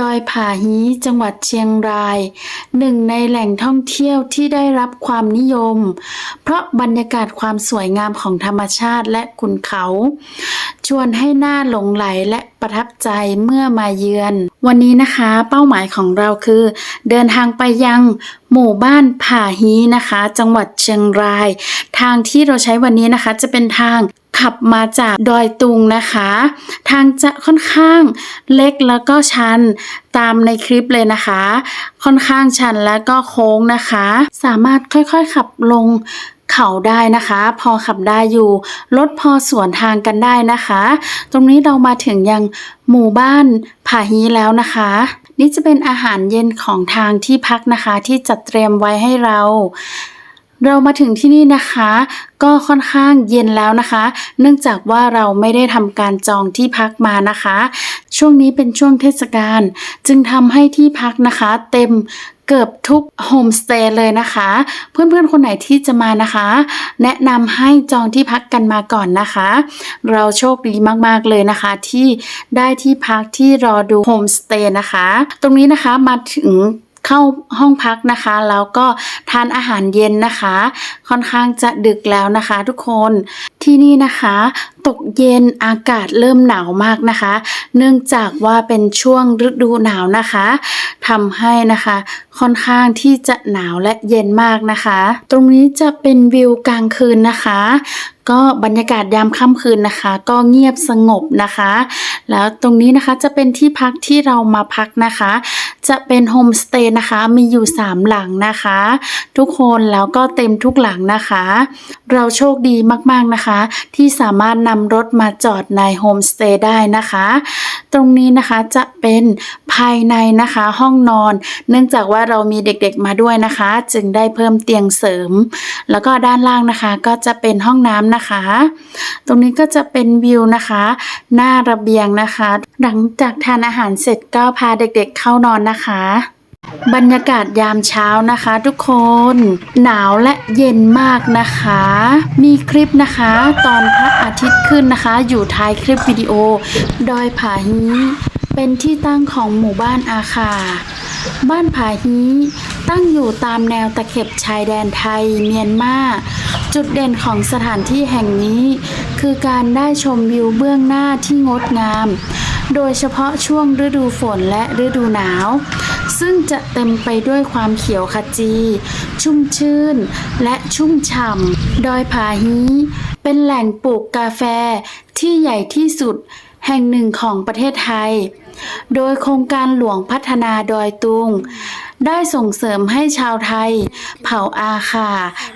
ดอยผาฮีจังหวัดเชียงราย หนึ่งในแหล่งท่องเที่ยวที่ได้รับความนิยม เพราะบรรยากาศความสวยงามของธรรมชาติและขุนเขา ชวนให้หน่าหลงไหลและ ประทับใจเมื่อมาเยือน วันนี้นะคะเป้าหมายของเราคือ เดินทางไปยังหมู่บ้านผาฮีนะคะ จังหวัดเชียงราย ทางที่เราใช้วันนี้นะคะ จะเป็นทางขับมาจากดอยตุงนะคะ ทางจะค่อนข้างเล็กแล้วก็ชันตามในคลิปเลยนะคะ ค่อนข้างชันแล้วก็โค้งนะคะ สามารถค่อยๆขับลง เขาได้นะคะ พอขับได้อยู่รถพอสวนทางกันได้นะคะ ตรงนี้เรามาถึงยังหมู่บ้านผาฮีแล้วนะคะ นี่จะเป็นอาหารเย็นของทางที่พักนะคะ ที่จัดเตรียมไว้ให้เราเรามาถึงที่นี่นะคะ ก็ค่อนข้างเย็นแล้วนะคะ เนื่องจากว่าเราไม่ได้ทำการจองที่พักมานะคะ ช่วงนี้เป็นช่วงเทศกาลจึงทำให้ที่พักนะคะ เต็ม เกือบทุกโฮมสเตย์เลยนะคะ เพื่อนๆคนไหนที่จะมานะคะ แนะนำให้จองที่พักกันมาก่อนนะคะ เราโชคดีมากๆเลยนะคะ ที่ได้ที่พักที่รอดูโฮมสเตย์นะคะ ตรงนี้นะคะมาถึงเข้าห้องพักนะคะ แล้วก็ทานอาหารเย็นนะคะ ค่อนข้างจะดึกแล้วนะคะทุกคนที่นี่นะคะ ตกเย็นอากาศเริ่มหนาวมากนะคะ เนื่องจากว่าเป็นช่วงฤดูหนาวนะคะทำให้นะคะ ค่อนข้างที่จะหนาวและเย็นมากนะคะ ตรงนี้จะเป็นวิวกลางคืนนะคะ ก็บรรยากาศยามค่ำคืนนะคะ ก็เงียบสงบนะคะ แล้วตรงนี้นะคะจะเป็นที่พักที่เรามาพักนะคะ จะเป็นโฮมสเตย์นะคะ มีอยู่ 3 หลังนะคะ ทุกคนแล้วก็เต็มทุกหลังนะคะ เราโชคดีมากๆนะคะที่สามารถนำรถมาจอดในโฮมสเตย์ได้นะคะ ตรงนี้นะคะจะเป็นภายในนะคะห้องนอน เนื่องจากว่าเรามีเด็กๆมาด้วยนะคะ จึงได้เพิ่มเตียงเสริม แล้วก็ด้านล่างนะคะก็จะเป็นห้องน้ำนะคะ ตรงนี้ก็จะเป็นวิวนะคะ หน้าระเบียงนะคะ หลังจากทานอาหารเสร็จก็พาเด็กๆเข้านอนนะคะ บรรยากาศยามเช้านะคะทุกคนหนาวและเย็นมากนะคะ มีคลิปนะคะตอนพระอาทิตย์ขึ้นนะคะ อยู่ท้ายคลิปวิดีโอดอยผาฮีเป็นที่ตั้งของหมู่บ้านอาคา บ้านผาฮีตั้งอยู่ตามแนวตะเข็บชายแดนไทยเมียนมาจุดเด่นของสถานที่แห่งนี้ คือการได้ชมวิวเบื้องหน้าที่งดงาม โดยเฉพาะช่วงฤดูฝนและฤดูหนาว ซึ่งจะเต็มไปด้วยความเขียวขจี ชุ่มชื่น และชุ่มฉ่ำดอยผาฮีเป็นแหล่งปลูกกาแฟที่ใหญ่ที่สุดแห่งหนึ่งของประเทศไทย โดยโครงการหลวงพัฒนาดอยตุง ได้ส่งเสริมให้ชาวไทย เผ่าอาคา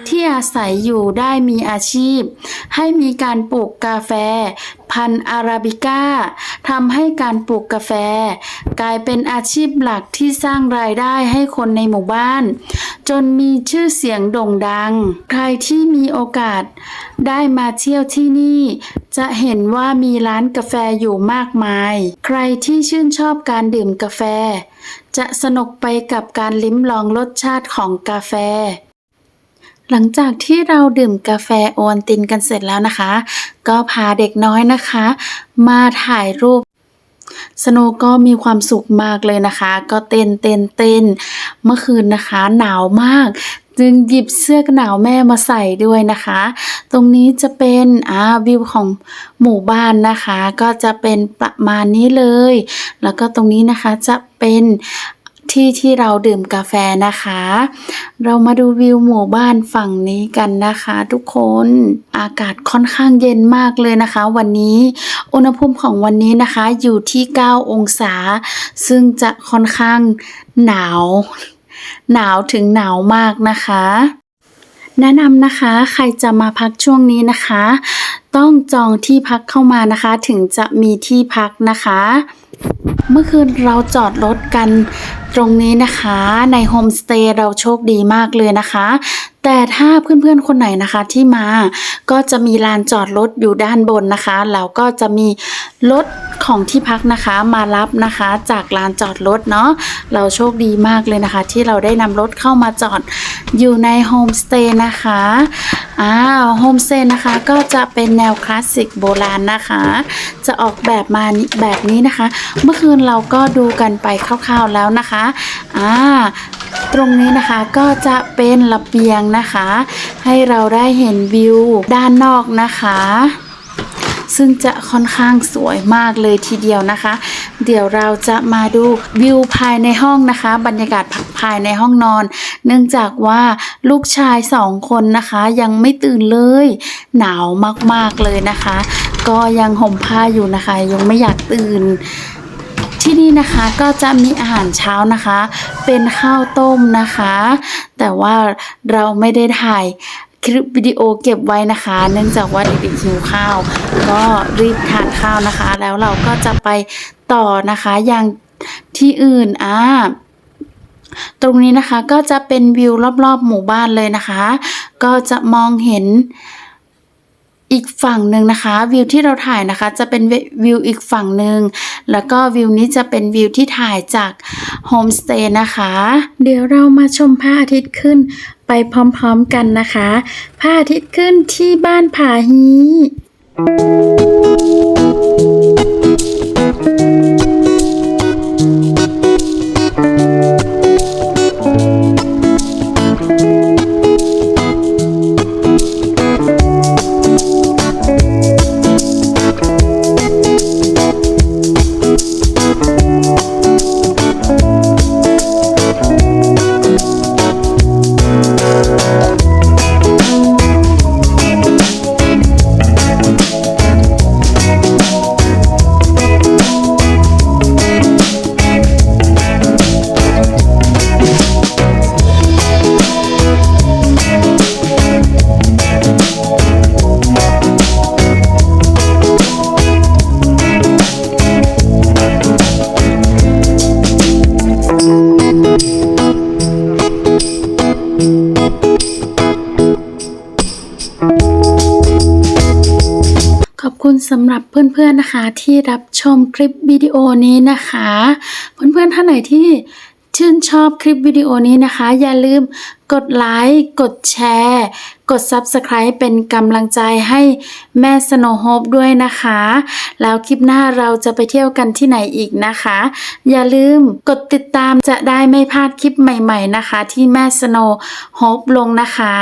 ที่อาศัยอยู่ได้มีอาชีพ ให้มีการปลูกกาแฟ พันธุ์อาราบิก้า ทำให้การปลูกกาแฟ กลายเป็นอาชีพหลักที่สร้างรายได้ให้คนในหมู่บ้าน จนมีชื่อเสียงโด่งดัง ใครที่มีโอกาสได้มาเที่ยวที่นี่ จะเห็นว่ามีร้านกาแฟอยู่มากมาย ใครที่ชื่นชอบการดื่มกาแฟ จะสนุกไปกับการลิ้มลองรสชาติของกาแฟ หลังจากที่เราดื่มกาแฟโอวัลตินกันเสร็จแล้วนะคะ ก็พาเด็กน้อยนะคะ มาถ่ายรูปสโนก็มีความสุขมากเลยนะคะ ก็เต้นเต้นเต้นเมื่อคืนนะคะ หนาวมาก จึงหยิบเสื้อกันหนาวแม่มาใส่ด้วยนะคะ ตรงนี้จะเป็นอ่าวิวของหมู่บ้านนะคะ ก็จะเป็นประมาณนี้เลย แล้วก็ตรงนี้นะคะจะเป็น ที่ที่เราดื่มกาแฟนะคะ เรามาดูวิวหมู่บ้านฝั่งนี้กันนะคะ ทุกคนอากาศค่อนข้างเย็นมากเลยนะคะ วันนี้อุณหภูมิของวันนี้นะคะอยู่ที่ 9 องศา ซึ่งจะค่อนข้างหนาว หนาวถึงหนาวมากนะคะ แนะนำนะคะใครจะมาพักช่วงนี้นะคะ ต้องจองที่พักเข้ามานะคะ ถึงจะมีที่พักนะคะ เมื่อคืนเราจอดรถกันตรงนี้นะคะในโฮมสเตย์เราโชคดีมากเลยนะคะ แต่ถ้าเพื่อนๆคนไหนนะคะที่มาก็จะมีลานจอดรถอยู่ด้านบนนะคะแล้วก็จะมีรถของที่พักนะคะมารับนะคะจากลานจอดรถเนาะเราโชคดีมากเลยนะคะ ที่เราได้นำรถเข้ามาจอดอยู่ในโฮมสเตย์นะคะอ่าโฮมสเตย์นะคะก็จะเป็นแนวคลาสสิกโบราณนะคะ จะออกแบบมาแบบนี้นะคะ เมื่อคืนเราก็ดูกันไปคร่าวๆแล้วนะคะอ่า ตรงนี้นะคะก็จะเป็นระเบียงนะคะ ให้เราได้เห็นวิวด้านนอกนะคะ ซึ่งจะค่อนข้างสวยมากเลยทีเดียวนะคะ เดี๋ยวเราจะมาดูวิวภายในห้องนะคะ บรรยากาศภายในห้องนอน เนื่องจากว่าลูกชายสองคนนะคะ ยังไม่ตื่นเลย หนาวมากๆเลยนะคะ ก็ยังห่มผ้าอยู่นะคะ ยังไม่อยากตื่น ที่นี่นะคะก็จะมีอาหารเช้านะคะ เป็นข้าวต้มนะคะ แต่ว่าเราไม่ได้ถ่ายคลิปวิดีโอเก็บไว้นะคะ เนื่องจากว่าเด็กๆหิวข้าว ก็รีบทานข้าวนะคะ แล้วเราก็จะไปต่อนะคะอย่างที่อื่นอ่าตรงนี้นะคะก็จะเป็นวิวรอบๆหมู่บ้านเลยนะคะ ก็จะมองเห็น อีกฝั่งหนึ่งนะคะวิวที่เราถ่ายนะคะจะเป็นวิวอีกฝั่งหนึ่งแล้วก็วิวนี้จะเป็นวิวที่ถ่ายจากโฮมสเตย์นะคะ เดี๋ยวเรามาชมพระอาทิตย์ขึ้นไปพร้อมๆกันนะคะพระอาทิตย์ขึ้นที่บ้านผาฮี คุณสำหรับเพื่อนๆนะคะ ที่รับชมคลิปวิดีโอนี้นะคะ เพื่อนๆท่านไหนที่ชื่นชอบคลิปวิดีโอนี้นะคะ อย่าลืมกดไลค์ กดแชร์ กด Subscribe เป็นกำลังใจให้แม่สโนโฮปด้วยนะคะ แล้วคลิปหน้าเราจะไปเที่ยวกันที่ไหนอีกนะคะ อย่าลืมกดติดตามจะได้ไม่พลาดคลิปใหม่ๆนะคะ ที่แม่สโนโฮปลงนะคะ